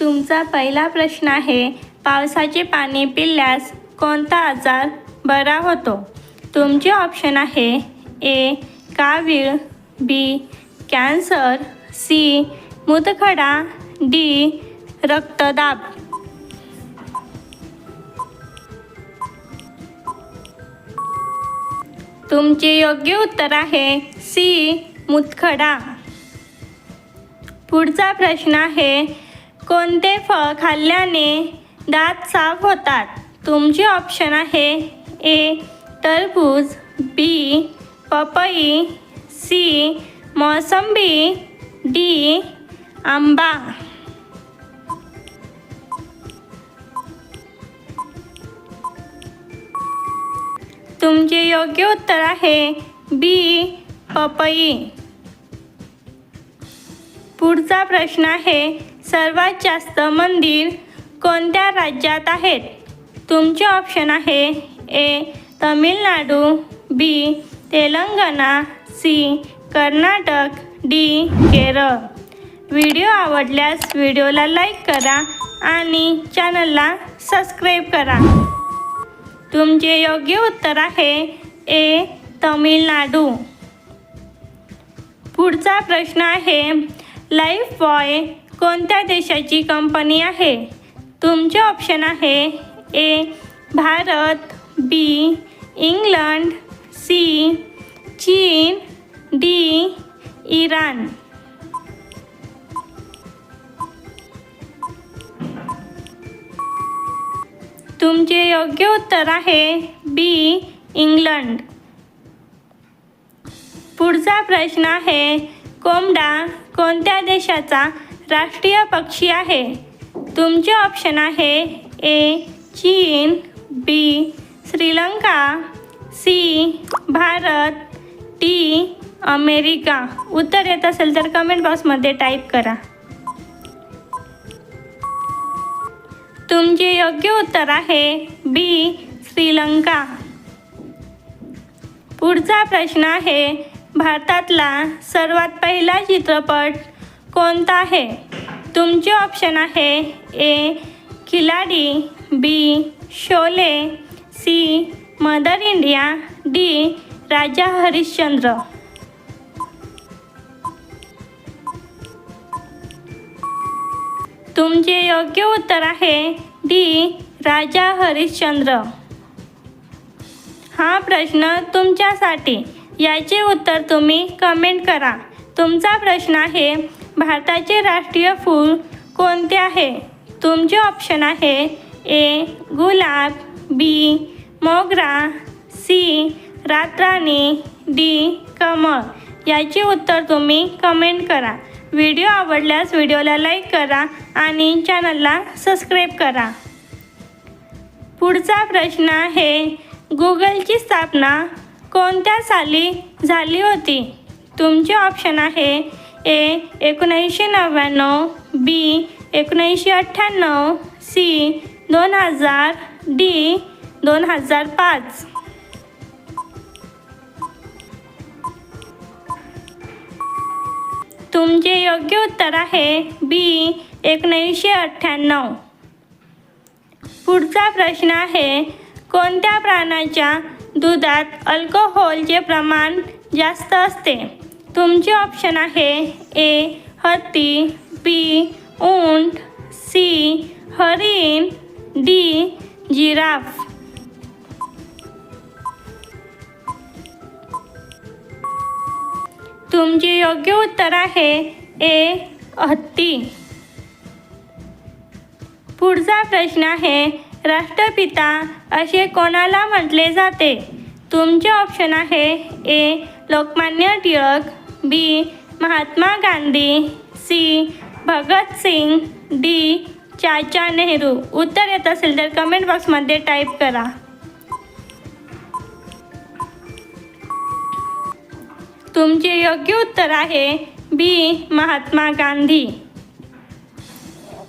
तुमचा पहिला प्रश्न आहे पावसाचे पाणी पिल्यास कोणता आजार बरा होतो? तुमचे ऑप्शन आहे ए कावीळ बी कॅन्सर सी मुतखडा डी रक्तदाब. तुमचे योग्य उत्तर आहे सी मुतखडा. पुढचा प्रश्न आहे कोणते फळ खाल्ल्याने दात साफ होतात? तुमचे ऑप्शन आहे ए टरबूज बी पपई सी मोसंबी डी आंबा. तुमचे योग्य उत्तर आहे बी पपई. पुढचा प्रश्न आहे सर्वात जास्त मंदिर कोणत्या राज्यात आहेत? तुमचे ऑप्शन आहे A Tamil Nadu B Telangana C Karnataka D Kerala. Video आवडल्यास व्हिडिओला लाईक करा आणि चॅनलला सबस्क्राईब करा. तुमचे योग्य उत्तर आहे ए तमिळनाडू. पुढचा प्रश्न आहे लाईफ बॉय कोणत्या देशाची कंपनी आहे? तुमचे ऑप्शन आहे A Bharat B England C चीन डी इराण. तुमचे योग्य उत्तर आहे बी इंग्लंड. पुढचा प्रश्न आहे कोंबडा कोणत्या देशाचा राष्ट्रीय पक्षी आहे. तुमचे ऑप्शन आहे ए चीन B Sri Lanka C Bharat D America. उत्तर येत असेल तर कमेंट बॉक्समध्ये टाईप करा. तुमचे योग्य उत्तर आहे बी श्रीलंका. पुढचा प्रश्न आहे भारतातला सर्वात पहिला चित्रपट कोणता आहे? तुमचे ऑप्शन आहे A Khiladi B Sholay C Mother India D Raja Harishchandra. तुमचे योग्य उत्तर आहे डी राजा हरिश्चंद्र. हा प्रश्न तुमच्यासाठी. याचे उत्तर तुम्ही कमेंट करा. तुमचा प्रश्न आहे भारताचे राष्ट्रीय फूल कोणते आहे? तुमचे ऑप्शन आहे ए गुलाब बी मोगरा सी रातराणी डी कमळ. याचे उत्तर तुम्ही कमेंट करा. व्हिडिओ आवडल्यास व्हिडिओला लाईक करा आणि चॅनलला सबस्क्राईब करा. पुढचा प्रश्न आहे गुगलची स्थापना कोणत्या साली झाली होती? तुमचे ऑप्शन आहे ए एकोणीसशे नव्याण्णव बी एकोणऐंशी अठ्ठ्याण्णव सी दोन हजार डी दोन हजार पाच. तुमचे योग्य उत्तर आहे बी एकोणऐंशी अठ्ठ्याण्णव. पुढचा प्रश्न आहे कोणत्या प्राण्याच्या दुधात अल्कोहोलचे प्रमाण जास्त असते? तुमचे ऑप्शन आहे ए हत्ती बी ऊंट सी हरिण डी जिराफ. तुमचे योग्य उत्तर आहे ए हत्ती. पुढचा प्रश्न आहे राष्ट्रपिता असे कोणाला म्हटले जाते? तुमचे ऑप्शन आहे A Lokmanya Tilak. B Mahatma Gandhi C Bhagat Singh D Chacha Nehru. उत्तर येत असेल तर कमेंट बॉक्समध्ये टाईप करा. तुमचे योग्य उत्तर आहे बी महात्मा गांधी.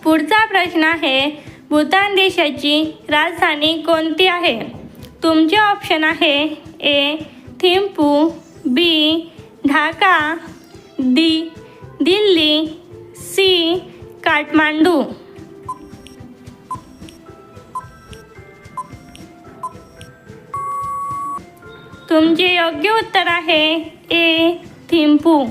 पुढचा प्रश्न आहे भूतान देशाची राजधानी कोणती आहे? तुमचे ऑप्शन आहे A Thimphu B Dhaka D Delhi C Kathmandu. तुमचे योग्य उत्तर आहे ए थिंपू.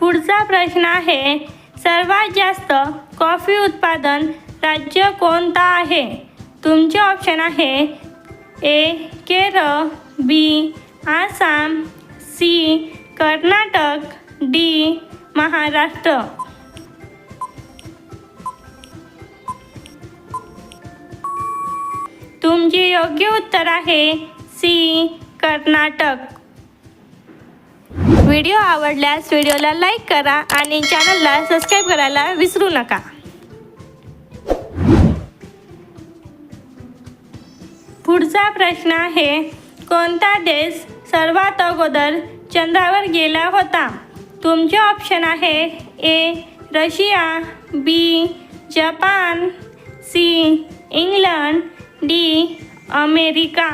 पुढचा प्रश्न आहे सर्वात जास्त कॉफी उत्पादन राज्य कोणता आहे? तुमचे ऑप्शन आहे A Kerala B Assam C Karnataka D Maharashtra. तुमचे योग्य उत्तर आहे सी कर्नाटक. व्हिडिओ आवडल्यास व्हिडिओला लाईक करा आणि चॅनलला सबस्क्राईब करायला विसरू नका. पुढचा प्रश्न आहे कोणता देश सर्वात अगोदर चंद्रावर गेला होता. तुमचे ऑप्शन आहे A Russia B Japan C England D America.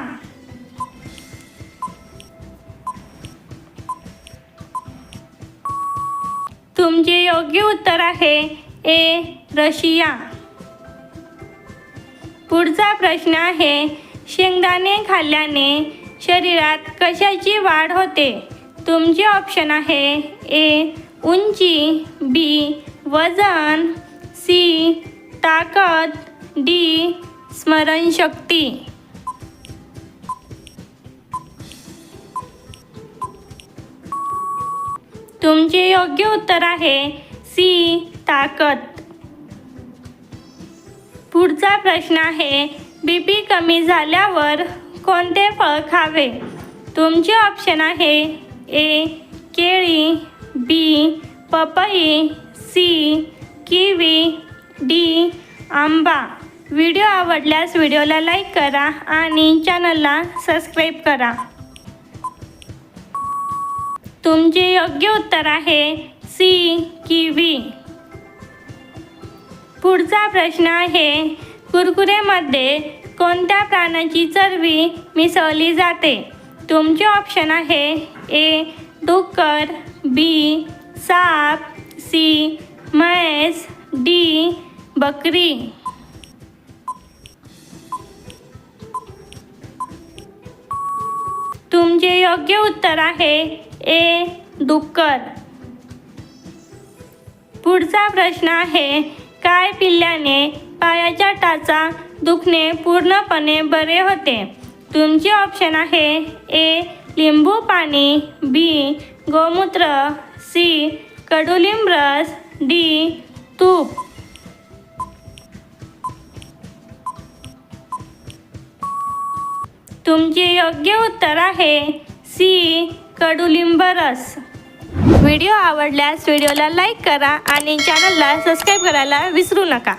तुमचे योग्य उत्तर आहे ए रशिया. पुढचा प्रश्न आहे शेंगदाणे खाल्ल्याने शरीरात कशाची वाढ होते? तुमचे ऑप्शन आहे ए उंची बी वजन सी ताकद डी स्मरणशक्ती. तुमचे योग्य उत्तर आहे सी ताकद. पुढचा प्रश्न आहे बी पी कमी झाल्यावर कोणते फळ खावे? तुमचे ऑप्शन आहे ए केळी बी पपई सी किवी डी आंबा. व्हिडिओ आवडल्यास व्हिडिओला लाईक करा आणि चॅनलला सबस्क्राईब करा. तुमचे योग्य उत्तर आहे सी किवी. पुढचा प्रश्न आहे कुरकुरेमध्ये कोणत्या प्राण्याची चरबी मिसळली जाते? तुमचे ऑप्शन आहे ए डुक्कर बी साप सी म्हैस डी बकरी. तुमचे योग्य उत्तर आहे ए डुक्कर. पुढचा प्रश्न आहे काय पिल्ल्याने पायाच्या टाचा दुखणे पूर्णपणे बरे होते. तुमचे ऑप्शन आहे ए लिंबू पाणी बी गोमूत्र सी कडुलिंब रस डी तूप. तुमचे योग्य उत्तर आहे सी कडुलिंब रस. व्हिडिओ आवडल्यास व्हिडिओला लाईक करा आणि चॅनलला सबस्क्राईब करायला विसरू नका.